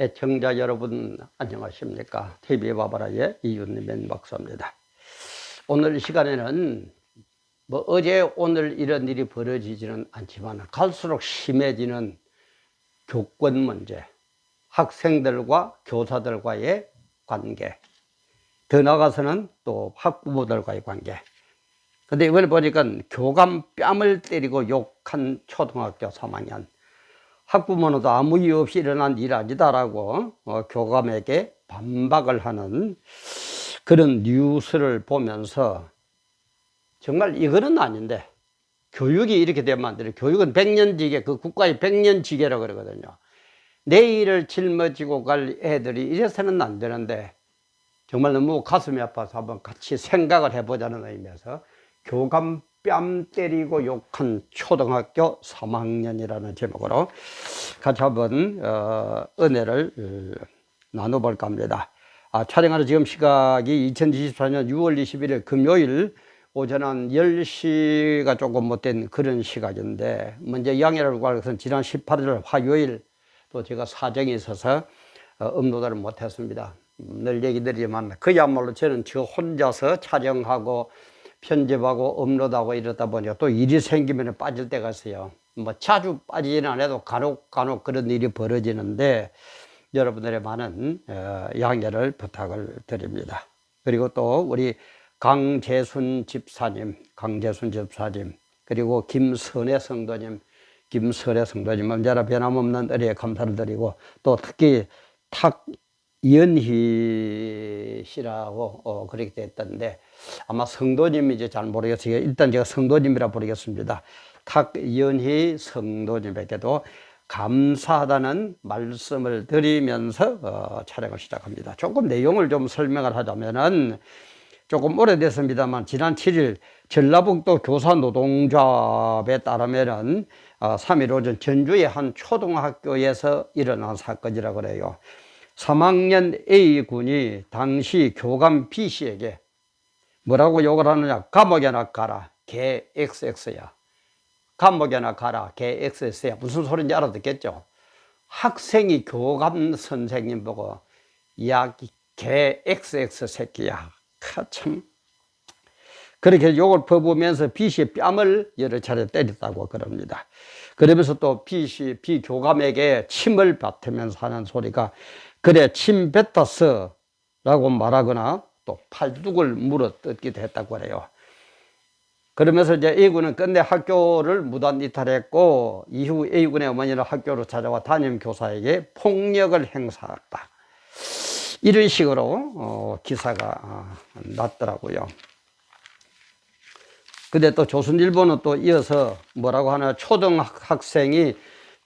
애청자 여러분 안녕하십니까? TV 바바라의 이윤민 박사입니다. 오늘 이 시간에는 뭐 어제 오늘 이런 일이 벌어지지는 않지만 갈수록 심해지는 교권 문제, 학생들과 교사들과의 관계, 더 나아가서는 또 학부모들과의 관계. 근데 이번에 보니까 교감 뺨을 때리고 욕한 초등학교 3학년. 학부모는 아무 이유 없이 일어난 일 아니다라고 어, 교감에게 반박을 하는 그런 뉴스를 보면서 정말 이거는 아닌데 교육이 이렇게 되면 안 돼요. 교육은 백년지계, 그 국가의 백년지계라고 그러거든요. 내 일을 짊어지고 갈 애들이 이래서는 안 되는데 정말 너무 가슴이 아파서 한번 같이 생각을 해보자는 의미에서 교감 뺨 때리고 욕한 초등학교 3학년이라는 제목으로 같이 한번 어, 은혜를 어, 나눠볼까 합니다. 아, 촬영하는 지금 시각이 2024년 6월 21일 금요일 오전 한 10시가 조금 못 된 그런 시각인데 먼저 양해를 구할 것은 지난 18일 화요일 또 제가 사정이 있어서 어, 업로드를 못했습니다. 음, 늘 얘기 드리지만 그야말로 저는 저 혼자서 촬영하고 편집하고 업로드하고 이러다 보니까 또 일이 생기면 빠질 때가 있어요. 뭐 자주 빠지지는 않아도 간혹 간혹 그런 일이 벌어지는데 여러분들의 많은 어, 양해를 부탁을 드립니다. 그리고 또 우리 강재순 집사님, 강재순 집사님, 그리고 김선혜 성도님, 김선혜 성도님 언제나 변함없는 은혜에 감사를 드리고 또 특히 탁 연희 씨라고 어, 그렇게 됐던데 아마 성도님인지 잘 모르겠어요. 일단 제가 성도님이라 부르겠습니다. 탁연희 성도님에게도 감사하다는 말씀을 드리면서 어, 촬영을 시작합니다. 조금 내용을 좀 설명을 하자면은 조금 오래됐습니다만 지난 7일 전라북도 교사 노동조합에 따르면은 어, 3일 오전 전주의 한 초등학교에서 일어난 사건이라고 그래요. 3학년 A군이 당시 교감 B씨에게 뭐라고 욕을 하느냐? 감옥에나 가라. 개 XX야. 감옥에나 가라. 개 XX야. 무슨 소리인지 알아듣겠죠? 학생이 교감 선생님 보고 야개 XX 새끼야. 참. 그렇게 욕을 퍼부으면서 B씨의 뺨을 여러 차례 때렸다고 그럽니다. 그러면서 또 B씨 B교감에게 침을 뱉으면서 하는 소리가 그래 침 뱉었어 라고 말하거나 또 팔뚝을 물어 뜯기도 했다고 그래요. 그러면서 이제 A군은 끝내 학교를 무단 이탈했고 이후 A군의 어머니는 학교로 찾아와 담임 교사에게 폭력을 행사했다. 이런 식으로 어, 기사가 어, 났더라고요. 근데 또 조선일보는 또 이어서 뭐라고 하나 초등학생이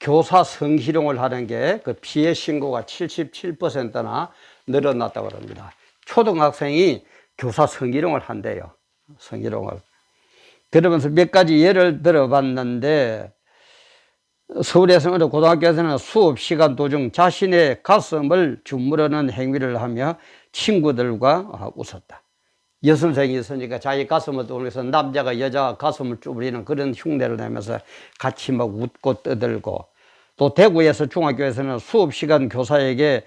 교사 성희롱을 하는 게 그 피해 신고가 77%나 늘어났다고 합니다. 초등학생이 교사 성희롱을 한대요. 성희롱을. 그러면서 몇 가지 예를 들어봤는데 서울에서 어느 고등학교에서는 수업 시간 도중 자신의 가슴을 주무르는 행위를 하며 친구들과 웃었다. 여선생이 있으니까 자기 가슴을 돌면서 남자가 여자 가슴을 쭈부리는 그런 흉내를 내면서 같이 막 웃고 떠들고 또 대구에서 중학교에서는 수업 시간 교사에게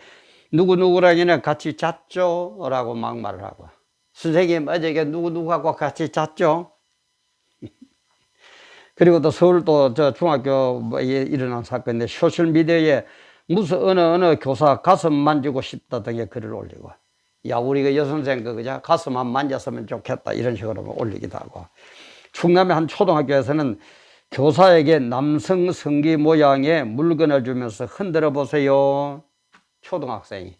누구누구랑이나 같이 잤죠? 라고 막 말을 하고 선생님 어저께 누구누구하고 같이 잤죠? 그리고 또 서울 또저 중학교에 일어난 사건인데 소셜미디어에 무슨 어느 어느 교사 가슴 만지고 싶다 등의 글을 올리고 야 우리가 여선생 그 그자 가슴 한 만졌으면 좋겠다. 이런 식으로 올리기도 하고. 충남의 한 초등학교에서는 교사에게 남성 성기 모양의 물건을 주면서 흔들어 보세요. 초등학생이.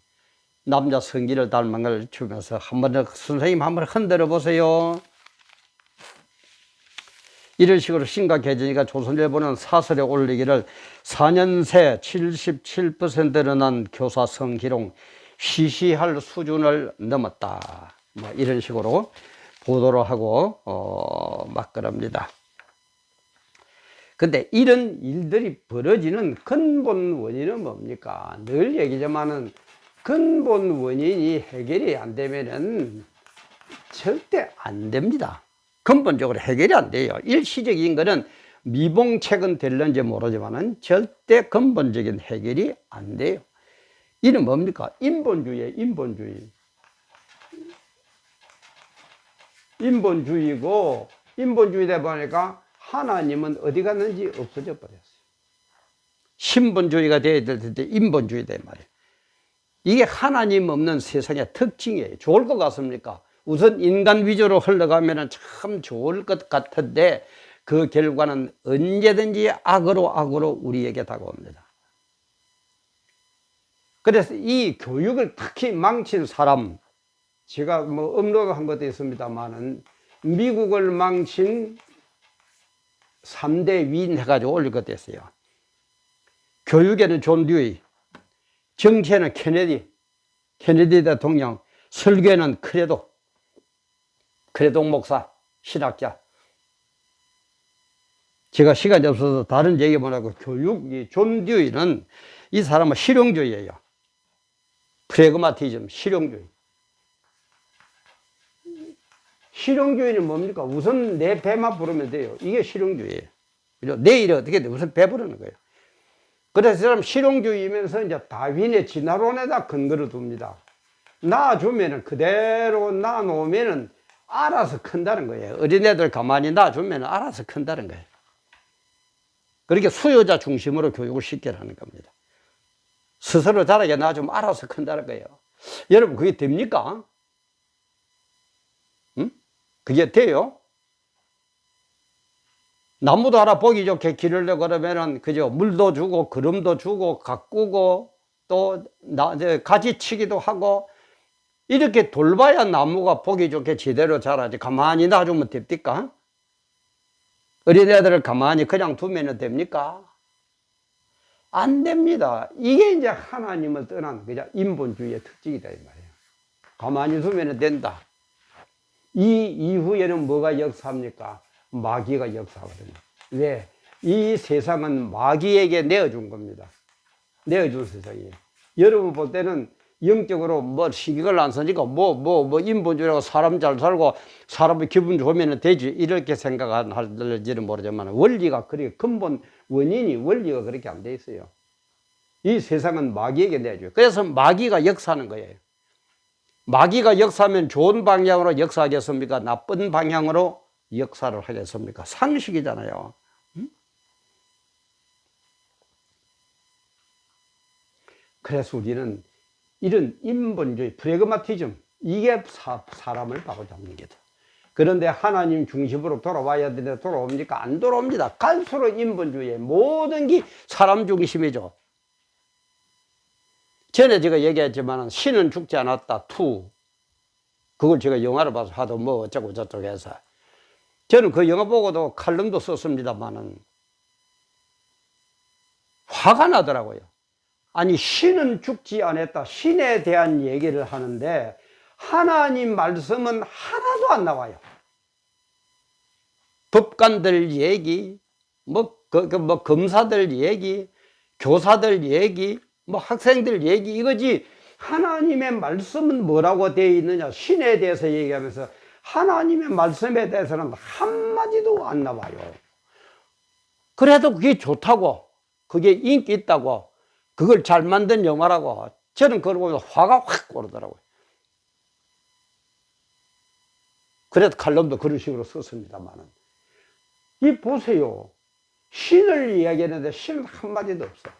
남자 성기를 닮은 걸 주면서 한번 선생님 한번 흔들어 보세요. 이런 식으로 심각해지니까 조선일보는 사설에 올리기를 4년 새 77% 늘어난 교사 성희롱 시시할 수준을 넘었다. 뭐 이런 식으로 보도를 하고 어, 막 그럽니다. 근데 이런 일들이 벌어지는 근본 원인은 뭡니까? 늘 얘기지만은 근본 원인이 해결이 안 되면은 절대 안 됩니다. 근본적으로 해결이 안 돼요. 일시적인 거는 미봉책은 될런지 모르지만은 절대 근본적인 해결이 안 돼요. 이는 뭡니까? 인본주의에 인본주의. 인본주의고 인본주의다 보니까 하나님은 어디 갔는지 없어져 버렸어요. 신본주의가 돼야 될 텐데 인본주의다 말이에요. 이게 하나님 없는 세상의 특징이에요. 좋을 것 같습니까? 우선 인간 위주로 흘러가면 참 좋을 것 같은데 그 결과는 언제든지 악으로 악으로 우리에게 다가옵니다. 그래서 이 교육을 특히 망친 사람, 제가 뭐 업로드한 것도 있습니다만은 미국을 망친 3대 위인 해가지고 올릴 것도 있어요. 교육에는 존 듀이, 정치에는 케네디, 케네디 대통령, 설교에는 크레도, 크레도 목사, 신학자. 제가 시간이 없어서 다른 얘기 못하고 교육, 이존 듀이는 이 사람은 실용주의예요. 프레그마티즘, 실용주의. 실용주의는 뭡니까? 우선 내 배만 부르면 돼요. 이게 실용주의예요. 그죠? 내일이 어떻게 돼? 우선 배 부르는 거예요. 그래서 이 사람 실용주의면서 이제 다윈의 진화론에다 근거를 둡니다. 놔주면은 그대로 놔놓으면은 알아서 큰다는 거예요. 어린애들 가만히 놔주면 알아서 큰다는 거예요. 그렇게 수요자 중심으로 교육을 시켜라는 겁니다. 스스로 자라게 놔주면 알아서 큰다는 거예요. 여러분, 그게 됩니까? 응? 그게 돼요? 나무도 하나 보기 좋게 기르려 그러면은, 그죠? 물도 주고, 그름도 주고, 가꾸고, 또, 나, 이제 가지치기도 하고, 이렇게 돌봐야 나무가 보기 좋게 제대로 자라지. 가만히 놔주면 됩니까? 어린애들을 가만히 그냥 두면 됩니까? 안 됩니다. 이게 이제 하나님을 떠난 그냥 인본주의의 특징이다 이 말이에요. 가만히 두면 된다. 이 이후에는 뭐가 역사합니까? 마귀가 역사하거든요. 왜? 이 세상은 마귀에게 내어준 겁니다. 내어준 세상이에요. 여러분 볼 때는 영적으로 뭐 시기를 안 쓰니까 뭐, 뭐, 뭐 인본주의라고 사람 잘 살고 사람의 기분 좋으면 되지. 이렇게 생각할지는 모르지만 원리가 그렇게 근본 원인이 원리가 그렇게 안 돼 있어요. 이 세상은 마귀에게 내줘요. 그래서 마귀가 역사하는 거예요. 마귀가 역사하면 좋은 방향으로 역사하겠습니까? 나쁜 방향으로 역사를 하겠습니까? 상식이잖아요. 그래서 우리는 이런 인본주의, 프레그마티즘, 이게 사, 람을 바로잡는 게다. 그런데 하나님 중심으로 돌아와야 되는데 돌아옵니까? 안 돌아옵니다. 갈수록 인본주의의 모든 게 사람 중심이죠. 전에 제가 얘기했지만 신은 죽지 않았다. 투. 그걸 제가 영화를 봐서 하도 뭐 어쩌고 저쩌고 해서. 저는 그 영화 보고도 칼럼도 썼습니다만은 화가 나더라고요. 아니, 신은 죽지 않았다. 신에 대한 얘기를 하는데 하나님 말씀은 하나도 안 나와요. 법관들 얘기, 뭐, 그, 그, 뭐, 검사들 얘기, 교사들 얘기, 뭐, 학생들 얘기, 이거지. 하나님의 말씀은 뭐라고 되어 있느냐. 신에 대해서 얘기하면서 하나님의 말씀에 대해서는 한마디도 안 나와요. 그래도 그게 좋다고, 그게 인기 있다고, 그걸 잘 만든 영화라고 저는 그걸 보면 화가 확 오르더라고요. 그래도 칼럼도 그런 식으로 썼습니다만은. 이 보세요. 신을 이야기하는데 신은 한마디도 없어.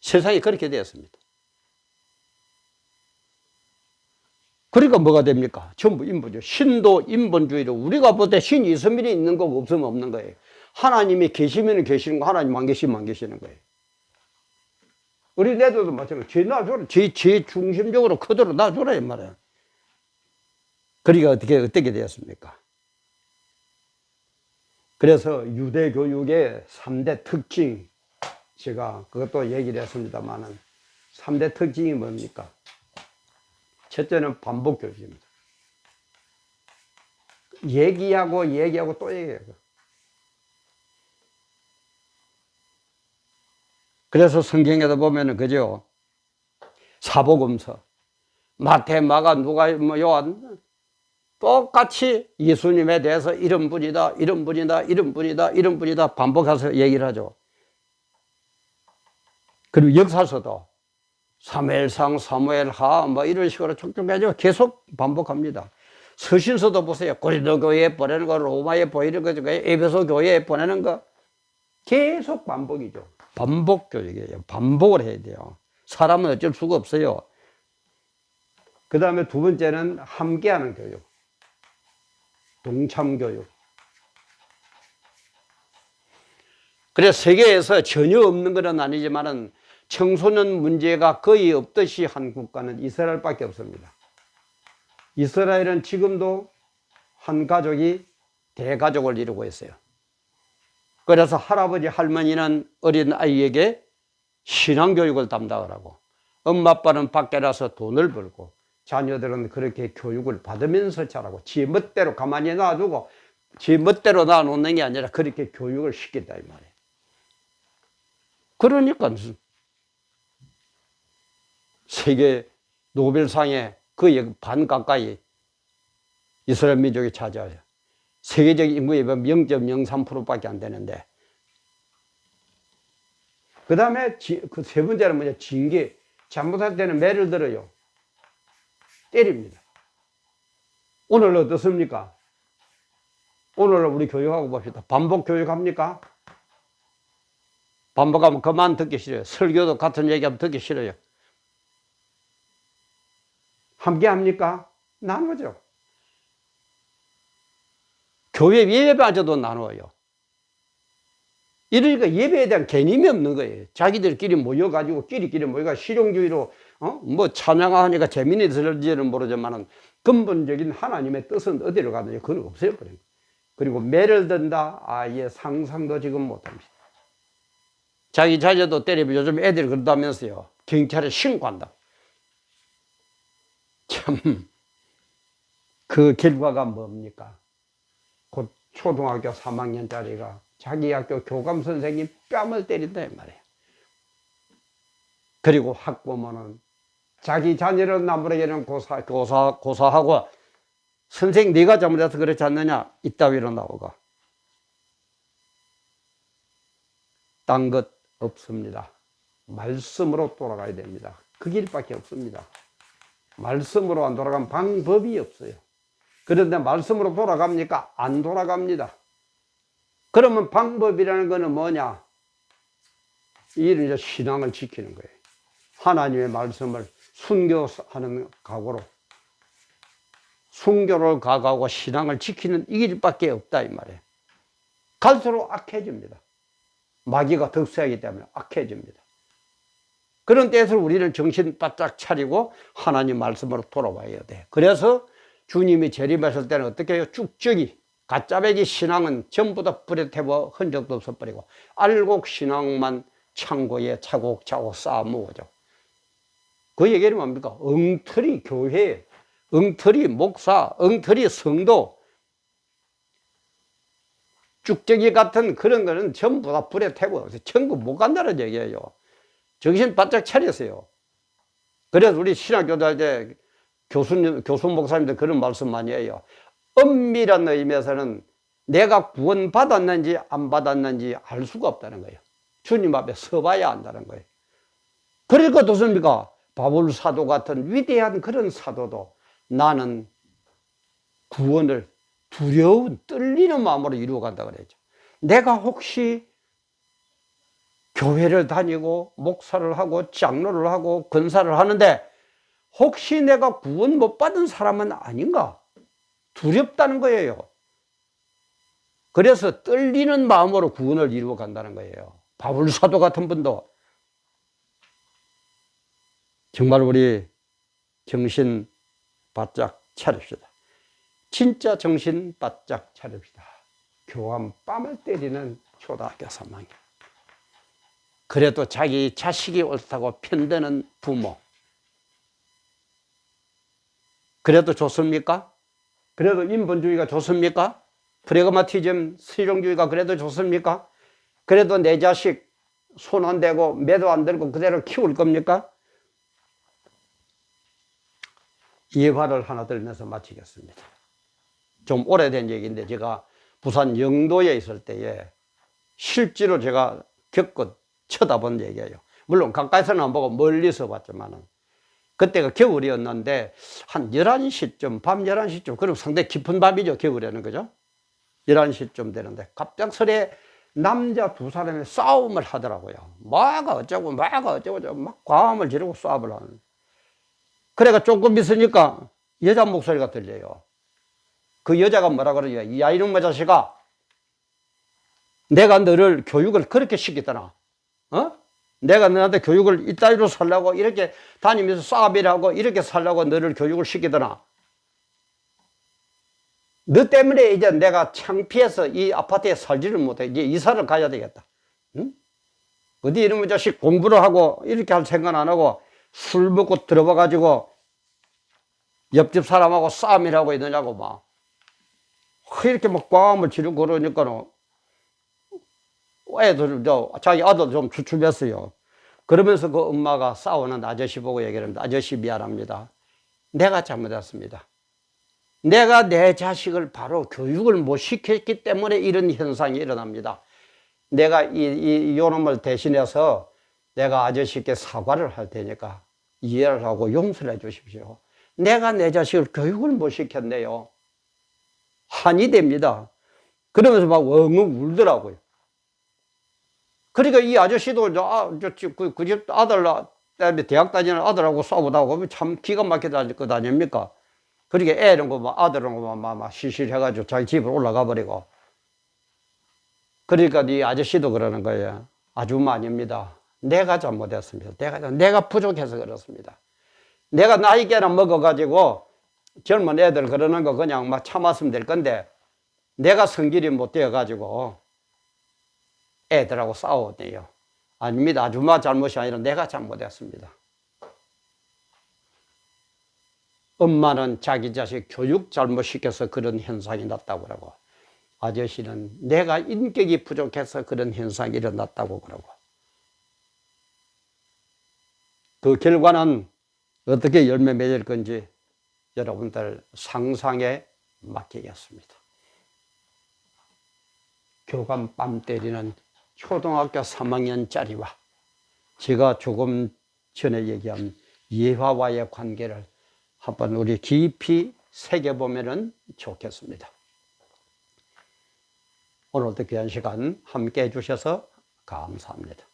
세상이 그렇게 되었습니다. 그러니까 뭐가 됩니까? 전부 인본주의. 신도 인본주의로 우리가 볼때 신이 있으면 있는 거고 없으면 없는 거예요. 하나님이 계시면 계시는 거, 하나님 안 계시면 안 계시는 거예요. 우리 내들도 마찬가지. 죄 놔줘라. 죄, 죄 중심적으로 그대로 놔줘라, 이 말이야. 그러니까 어떻게, 어떻게 되었습니까? 그래서 유대 교육의 3대 특징, 제가 그것도 얘기를 했습니다만은 3대 특징이 뭡니까? 첫째는 반복 교육입니다. 얘기하고 얘기하고 또 얘기하고. 그래서 성경에도 보면은 그죠? 사복음서, 마태, 마가, 누가, 뭐 요한 똑같이 예수님에 대해서 이런 분이다, 이런 분이다, 이런 분이다, 이런 분이다 반복해서 얘기를 하죠. 그리고 역사서도 사무엘상, 사무엘하 뭐 이런 식으로 해가지고 계속 반복합니다. 서신서도 보세요. 고린도 교회에 보내는 거, 로마에 보이는 거, 에베소 교회에 보내는 거 계속 반복이죠. 반복 교육이에요. 반복을 해야 돼요. 사람은 어쩔 수가 없어요. 그 다음에 두 번째는 함께하는 교육. 동참 교육. 그래 세계에서 전혀 없는 건 아니지만은 청소년 문제가 거의 없듯이 한 국가는 이스라엘밖에 없습니다. 이스라엘은 지금도 한 가족이 대가족을 이루고 있어요. 그래서 할아버지 할머니는 어린 아이에게 신앙교육을 담당을 하고 엄마 아빠는 밖에 나서 돈을 벌고 자녀들은 그렇게 교육을 받으면서 자라고 지 멋대로 가만히 놔두고 지 멋대로 놔놓는 게 아니라 그렇게 교육을 시킨다 이 말이에요. 그러니까 세계 노벨상에 그 반 가까이 이스라엘 민족이 차지하죠. 세계적 인구의 0.03%밖에 안 되는데. 그 다음에 그 세 번째는 뭐냐, 징계. 잘못할 때는 매를 들어요. 때립니다. 오늘 어떻습니까? 오늘 우리 교육하고 봅시다. 반복 교육합니까? 반복하면 그만 듣기 싫어요. 설교도 같은 얘기하면 듣기 싫어요. 함께 합니까? 나누죠. 교회 예배마저도 나누어요. 이러니까 예배에 대한 개념이 없는 거예요. 자기들끼리 모여가지고 끼리끼리 모여가 실용주의로 어? 뭐 찬양하니까 재미는 들을지는 모르지만은 근본적인 하나님의 뜻은 어디로 가느냐 그건 없어요. 버린 그리고 매를 든다 아예 상상도 지금 못합니다. 자기 자녀도 때리면 요즘 애들이 그런다면서요. 경찰에 신고한다. 참, 그 결과가 뭡니까? 곧 초등학교 3학년짜리가 자기 학교 교감 선생님 뺨을 때린다, 이 말이에요. 그리고 학부모는 자기 자녀를 나무라게는 고사, 고사, 고사하고 선생 네가 잘못해서 그렇지 않느냐? 이따위로 나오고. 딴 것 없습니다. 말씀으로 돌아가야 됩니다. 그 길밖에 없습니다. 말씀으로 안 돌아가면 방법이 없어요. 그런데 말씀으로 돌아갑니까? 안 돌아갑니다. 그러면 방법이라는 것은 뭐냐? 이런 이제 신앙을 지키는 거예요. 하나님의 말씀을 순교하는 각오로 순교를 각오하고 신앙을 지키는 이 길밖에 없다 이 말이에요. 갈수록 악해집니다. 마귀가 덕수하기 때문에 악해집니다. 그런 때에서 우리는 정신 바짝 차리고 하나님 말씀으로 돌아와야 돼. 그래서 주님이 재림하실 때는 어떻게 해요? 쭉쭉이 가짜배기 신앙은 전부 다 불에 태워 흔적도 없어버리고 알곡 신앙만 창고에 차곡차곡 쌓아 모으죠. 그 얘기는 뭡니까? 엉터리 교회, 엉터리 목사, 엉터리 성도, 쭉저기 같은 그런 거는 전부 다 불에 태워 천국 못 간다는 얘기예요. 정신 바짝 차렸어요. 그래서 우리 신학교도 할때 교수님, 교수 목사님들 그런 말씀 많이 해요. 엄밀한 의미에서는 내가 구원 받았는지 안 받았는지 알 수가 없다는 거예요. 주님 앞에 서봐야 안다는 거예요. 그러니까 어떻습니까? 바울 사도 같은 위대한 그런 사도도 나는 구원을 두려운 떨리는 마음으로 이루어간다 그랬죠. 내가 혹시 교회를 다니고 목사를 하고 장로를 하고 권사를 하는데 혹시 내가 구원 못 받은 사람은 아닌가? 두렵다는 거예요. 그래서 떨리는 마음으로 구원을 이루어 간다는 거예요. 바울 사도 같은 분도 정말 우리 정신 바짝 차립시다. 진짜 정신 바짝 차립시다. 교환 뺨을 때리는 초등학교 3학년. 그래도 자기 자식이 옳다고 편드는 부모. 그래도 좋습니까? 그래도 인본주의가 좋습니까? 프레그마티즘, 실용주의가 그래도 좋습니까? 그래도 내 자식 손 안 대고 매도 안 들고 그대로 키울 겁니까? 예화를 하나 들면서 마치겠습니다. 좀 오래된 얘기인데 제가 부산 영도에 있을 때에 실제로 제가 겪은 쳐다본 얘기예요. 물론 가까이서는 안 보고 멀리서 봤지만은. 그때가 겨울이었는데 한 11시쯤, 밤 11시쯤, 그럼 상당히 깊은 밤이죠, 겨울에는. 그죠? 11시쯤 되는데 갑작스레 남자 두 사람이 싸움을 하더라고요. 뭐가 어쩌고 뭐가 어쩌고 막 과음을 지르고 싸움을 하는. 그래가 조금 있으니까 여자 목소리가 들려요. 그 여자가 뭐라 그러냐. 야, 이놈의 자식아. 내가 너를 교육을 그렇게 시키더나. 어? 내가 너한테 교육을 이따위로 살라고 이렇게 다니면서 싸움이라고 이렇게 살라고 너를 교육을 시키더나. 너 때문에 이제 내가 창피해서 이 아파트에 살지를 못해. 이제 이사를 가야 되겠다. 응? 어디 이놈의 자식 공부를 하고 이렇게 할 생각 안 하고 술 먹고 들어봐 가지고 옆집 사람하고 싸움이라고 있느냐고 막. 이렇게 막 꽝을 지르고 그러니까는 애들, 저, 자기 아들 좀 주춤했어요. 그러면서 그 엄마가 싸우는 아저씨 보고 얘기를 합니다. 아저씨 미안합니다. 내가 잘못했습니다. 내가 내 자식을 바로 교육을 못 시켰기 때문에 이런 현상이 일어납니다. 내가 이, 이, 요놈을 대신해서 내가 아저씨께 사과를 할 테니까 이해를 하고 용서를 해 주십시오. 내가 내 자식을 교육을 못 시켰네요. 한이 됩니다. 그러면서 막 엉엉 울더라고요. 그러니까 이 아저씨도 저, 아, 저, 그, 그 집 아들, 때문에 대학 다니는 아들하고 싸우다 보면 참 기가 막히게 다닐 거 아닙니까? 그러니까 애는 거, 막 아들은 거, 막, 막, 막 시실해가지고 자기 집으로 올라가 버리고. 그러니까 이 아저씨도 그러는 거예요. 아줌마입니다. 내가 잘못했습니다. 내가, 내가 부족해서 그렇습니다. 내가 나이게나 먹어가지고 젊은 애들 그러는 거 그냥 막 참았으면 될 건데 내가 성질이 못 되어가지고 애들하고 싸웠네요. 아닙니다. 아줌마 잘못이 아니라 내가 잘못했습니다. 엄마는 자기 자식 교육 잘못시켜서 그런 현상이 났다고 그러고 아저씨는 내가 인격이 부족해서 그런 현상이 일어났다고 그러고 그 결과는 어떻게 열매 맺을 건지 여러분들 상상에 맡기겠습니다. 교감 뺨 때리는 초등학교 3학년짜리와 제가 조금 전에 얘기한 예화와의 관계를 한번 우리 깊이 새겨보면 좋겠습니다. 오늘도 귀한 시간 함께 해주셔서 감사합니다.